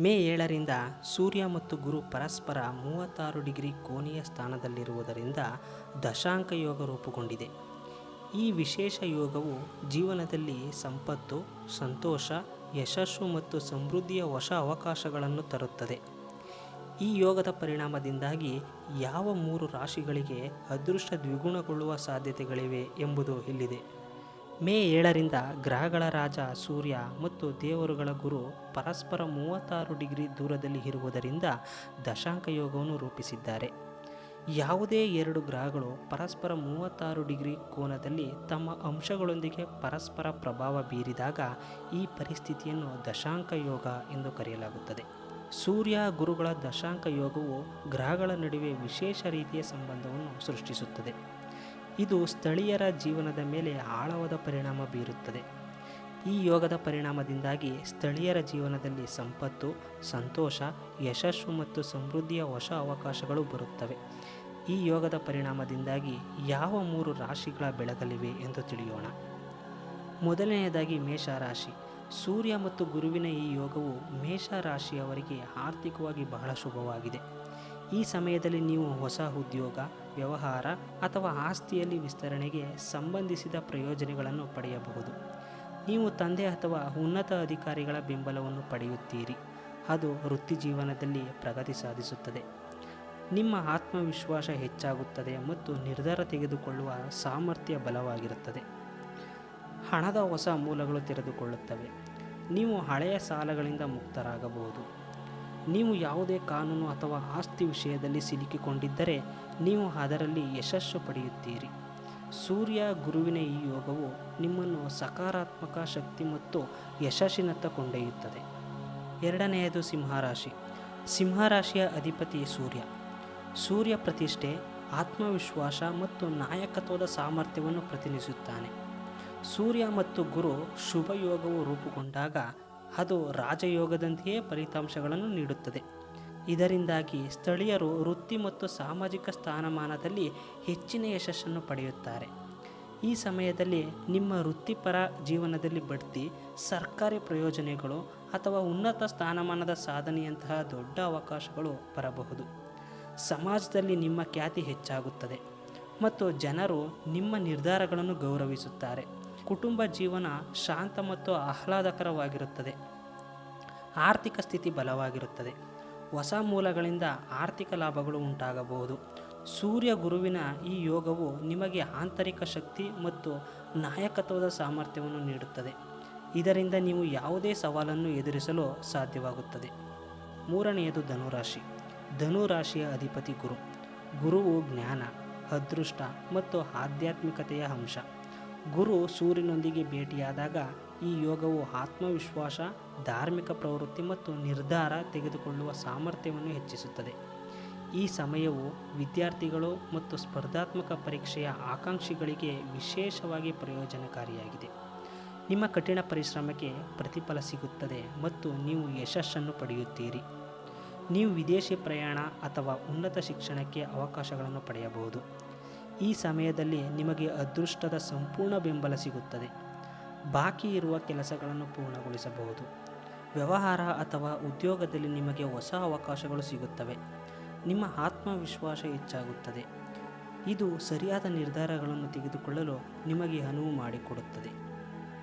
ಮೇ ಏಳರಿಂದ ಸೂರ್ಯ ಮತ್ತು ಗುರು ಪರಸ್ಪರ ಮೂವತ್ತಾರು ಡಿಗ್ರಿ ಕೋನೀಯ ಸ್ಥಾನದಲ್ಲಿರುವುದರಿಂದ ದಶಾಂಕ ಯೋಗ ರೂಪುಗೊಂಡಿದೆ. ಈ ವಿಶೇಷ ಯೋಗವು ಜೀವನದಲ್ಲಿ ಸಂಪತ್ತು, ಸಂತೋಷ, ಯಶಸ್ಸು ಮತ್ತು ಸಮೃದ್ಧಿಯ ಹೊಸ ಅವಕಾಶಗಳನ್ನು ತರುತ್ತದೆ. ಈ ಯೋಗದ ಪರಿಣಾಮದಿಂದಾಗಿ ಯಾವ ಮೂರು ರಾಶಿಗಳಿಗೆ ಅದೃಷ್ಟ ದ್ವಿಗುಣಗೊಳ್ಳುವ ಸಾಧ್ಯತೆಗಳಿವೆ ಎಂಬುದು ಇಲ್ಲಿದೆ. ಮೇ ಏಳರಿಂದ ಗ್ರಹಗಳ ರಾಜ ಸೂರ್ಯ ಮತ್ತು ದೇವರುಗಳ ಗುರು ಪರಸ್ಪರ ಮೂವತ್ತಾರು ಡಿಗ್ರಿ ದೂರದಲ್ಲಿ ಇರುವುದರಿಂದ ದಶಾಂಕ ಯೋಗವನ್ನು ರೂಪಿಸಿದ್ದಾರೆ. ಯಾವುದೇ ಎರಡು ಗ್ರಹಗಳು ಪರಸ್ಪರ ಮೂವತ್ತಾರು ಡಿಗ್ರಿ ಕೋನದಲ್ಲಿ ತಮ್ಮ ಅಂಶಗಳೊಂದಿಗೆ ಪರಸ್ಪರ ಪ್ರಭಾವ ಬೀರಿದಾಗ ಈ ಪರಿಸ್ಥಿತಿಯನ್ನು ದಶಾಂಕ ಯೋಗ ಎಂದು ಕರೆಯಲಾಗುತ್ತದೆ. ಸೂರ್ಯ ಗುರುಗಳ ದಶಾಂಕ ಯೋಗವು ಗ್ರಹಗಳ ನಡುವೆ ವಿಶೇಷ ರೀತಿಯ ಸಂಬಂಧವನ್ನು ಸೃಷ್ಟಿಸುತ್ತದೆ. ಇದು ಸ್ಥಳೀಯರ ಜೀವನದ ಮೇಲೆ ಆಳವಾದ ಪರಿಣಾಮ ಬೀರುತ್ತದೆ. ಈ ಯೋಗದ ಪರಿಣಾಮದಿಂದಾಗಿ ಸ್ಥಳೀಯರ ಜೀವನದಲ್ಲಿ ಸಂಪತ್ತು, ಸಂತೋಷ, ಯಶಸ್ಸು ಮತ್ತು ಸಮೃದ್ಧಿಯ ಹೊಸ ಅವಕಾಶಗಳು ಬರುತ್ತವೆ. ಈ ಯೋಗದ ಪರಿಣಾಮದಿಂದಾಗಿ ಯಾವ ಮೂರು ರಾಶಿಗಳ ಬೆಳಗಲಿವೆ ಎಂದು ತಿಳಿಯೋಣ. ಮೊದಲನೆಯದಾಗಿ ಮೇಷರಾಶಿ. ಸೂರ್ಯ ಮತ್ತು ಗುರುವಿನ ಈ ಯೋಗವು ಮೇಷ ರಾಶಿಯವರಿಗೆ ಆರ್ಥಿಕವಾಗಿ ಬಹಳ ಶುಭವಾಗಿದೆ. ಈ ಸಮಯದಲ್ಲಿ ನೀವು ಹೊಸ ಉದ್ಯೋಗ, ವ್ಯವಹಾರ ಅಥವಾ ಆಸ್ತಿಯಲ್ಲಿ ವಿಸ್ತರಣೆಗೆ ಸಂಬಂಧಿಸಿದ ಪ್ರಯೋಜನಗಳನ್ನು ಪಡೆಯಬಹುದು. ನೀವು ತಂದೆ ಅಥವಾ ಉನ್ನತ ಅಧಿಕಾರಿಗಳ ಬೆಂಬಲವನ್ನು ಪಡೆಯುತ್ತೀರಿ. ಅದು ವೃತ್ತಿ ಜೀವನದಲ್ಲಿ ಪ್ರಗತಿ ಸಾಧಿಸುತ್ತದೆ. ನಿಮ್ಮ ಆತ್ಮವಿಶ್ವಾಸ ಹೆಚ್ಚಾಗುತ್ತದೆ ಮತ್ತು ನಿರ್ಧಾರ ತೆಗೆದುಕೊಳ್ಳುವ ಸಾಮರ್ಥ್ಯ ಬಲವಾಗಿರುತ್ತದೆ. ಹಣದ ಹೊಸ ಮೂಲಗಳು ತೆರೆದುಕೊಳ್ಳುತ್ತವೆ. ನೀವು ಹಳೆಯ ಸಾಲಗಳಿಂದ ಮುಕ್ತರಾಗಬಹುದು. ನೀವು ಯಾವುದೇ ಕಾನೂನು ಅಥವಾ ಆಸ್ತಿ ವಿಷಯದಲ್ಲಿ ಸಿಲುಕಿಕೊಂಡಿದ್ದರೆ ನೀವು ಅದರಲ್ಲಿ ಯಶಸ್ಸು ಪಡೆಯುತ್ತೀರಿ. ಸೂರ್ಯ ಗುರುವಿನ ಈ ಯೋಗವು ನಿಮ್ಮನ್ನು ಸಕಾರಾತ್ಮಕ ಶಕ್ತಿ ಮತ್ತು ಯಶಸ್ಸಿನತ್ತ ಕೊಂಡೊಯ್ಯುತ್ತದೆ. ಎರಡನೆಯದು ಸಿಂಹರಾಶಿ. ಸಿಂಹರಾಶಿಯ ಅಧಿಪತಿ ಸೂರ್ಯ. ಸೂರ್ಯ ಪ್ರತಿಷ್ಠೆ, ಆತ್ಮವಿಶ್ವಾಸ ಮತ್ತು ನಾಯಕತ್ವದ ಸಾಮರ್ಥ್ಯವನ್ನು ಪ್ರತಿನಿಧಿಸುತ್ತಾನೆ. ಸೂರ್ಯ ಮತ್ತು ಗುರು ಶುಭ ಯೋಗವು ರೂಪುಗೊಂಡಾಗ ಅದು ರಾಜಯೋಗದಂತೆಯೇ ಫಲಿತಾಂಶಗಳನ್ನು ನೀಡುತ್ತದೆ. ಇದರಿಂದಾಗಿ ಸ್ಥಳೀಯರು ವೃತ್ತಿ ಮತ್ತು ಸಾಮಾಜಿಕ ಸ್ಥಾನಮಾನದಲ್ಲಿ ಹೆಚ್ಚಿನ ಯಶಸ್ಸನ್ನು ಪಡೆಯುತ್ತಾರೆ. ಈ ಸಮಯದಲ್ಲಿ ನಿಮ್ಮ ವೃತ್ತಿಪರ ಜೀವನದಲ್ಲಿ ಬಡ್ತಿ, ಸರ್ಕಾರಿ ಪ್ರಯೋಜನಗಳು ಅಥವಾ ಉನ್ನತ ಸ್ಥಾನಮಾನದ ಸಾಧನೆಯಂತಹ ದೊಡ್ಡ ಅವಕಾಶಗಳು ಬರಬಹುದು. ಸಮಾಜದಲ್ಲಿ ನಿಮ್ಮ ಖ್ಯಾತಿ ಹೆಚ್ಚಾಗುತ್ತದೆ ಮತ್ತು ಜನರು ನಿಮ್ಮ ನಿರ್ಧಾರಗಳನ್ನು ಗೌರವಿಸುತ್ತಾರೆ. ಕುಟುಂಬ ಜೀವನ ಶಾಂತ ಮತ್ತು ಆಹ್ಲಾದಕರವಾಗಿರುತ್ತದೆ. ಆರ್ಥಿಕ ಸ್ಥಿತಿ ಬಲವಾಗಿರುತ್ತದೆ. ಹೊಸ ಮೂಲಗಳಿಂದ ಆರ್ಥಿಕ ಲಾಭಗಳು ಉಂಟಾಗಬಹುದು. ಸೂರ್ಯ ಗುರುವಿನ ಈ ಯೋಗವು ನಿಮಗೆ ಆಂತರಿಕ ಶಕ್ತಿ ಮತ್ತು ನಾಯಕತ್ವದ ಸಾಮರ್ಥ್ಯವನ್ನು ನೀಡುತ್ತದೆ. ಇದರಿಂದ ನೀವು ಯಾವುದೇ ಸವಾಲನ್ನು ಎದುರಿಸಲು ಸಾಧ್ಯವಾಗುತ್ತದೆ. ಮೂರನೆಯದು ಧನುರಾಶಿ. ಧನುರಾಶಿಯ ಅಧಿಪತಿ ಗುರು. ಗುರುವು ಜ್ಞಾನ, ಅದೃಷ್ಟ ಮತ್ತು ಆಧ್ಯಾತ್ಮಿಕತೆಯ ಅಂಶ. ಗುರು ಸೂರ್ಯನೊಂದಿಗೆ ಭೇಟಿಯಾದಾಗ ಈ ಯೋಗವು ಆತ್ಮವಿಶ್ವಾಸ, ಧಾರ್ಮಿಕ ಪ್ರವೃತ್ತಿ ಮತ್ತು ನಿರ್ಧಾರ ತೆಗೆದುಕೊಳ್ಳುವ ಸಾಮರ್ಥ್ಯವನ್ನು ಹೆಚ್ಚಿಸುತ್ತದೆ. ಈ ಸಮಯವು ವಿದ್ಯಾರ್ಥಿಗಳು ಮತ್ತು ಸ್ಪರ್ಧಾತ್ಮಕ ಪರೀಕ್ಷೆಯ ಆಕಾಂಕ್ಷಿಗಳಿಗೆ ವಿಶೇಷವಾಗಿ ಪ್ರಯೋಜನಕಾರಿಯಾಗಿದೆ. ನಿಮ್ಮ ಕಠಿಣ ಪರಿಶ್ರಮಕ್ಕೆ ಪ್ರತಿಫಲ ಸಿಗುತ್ತದೆ ಮತ್ತು ನೀವು ಯಶಸ್ಸನ್ನು ಪಡೆಯುತ್ತೀರಿ. ನೀವು ವಿದೇಶಿ ಪ್ರಯಾಣ ಅಥವಾ ಉನ್ನತ ಶಿಕ್ಷಣಕ್ಕೆ ಅವಕಾಶಗಳನ್ನು ಪಡೆಯಬಹುದು. ಈ ಸಮಯದಲ್ಲಿ ನಿಮಗೆ ಅದೃಷ್ಟದ ಸಂಪೂರ್ಣ ಬೆಂಬಲ ಸಿಗುತ್ತದೆ. ಬಾಕಿ ಇರುವ ಕೆಲಸಗಳನ್ನು ಪೂರ್ಣಗೊಳಿಸಬಹುದು. ವ್ಯವಹಾರ ಅಥವಾ ಉದ್ಯೋಗದಲ್ಲಿ ನಿಮಗೆ ಹೊಸ ಅವಕಾಶಗಳು ಸಿಗುತ್ತವೆ. ನಿಮ್ಮ ಆತ್ಮವಿಶ್ವಾಸ ಹೆಚ್ಚಾಗುತ್ತದೆ. ಇದು ಸರಿಯಾದ ನಿರ್ಧಾರಗಳನ್ನು ತೆಗೆದುಕೊಳ್ಳಲು ನಿಮಗೆ ಅನುವು ಮಾಡಿಕೊಡುತ್ತದೆ.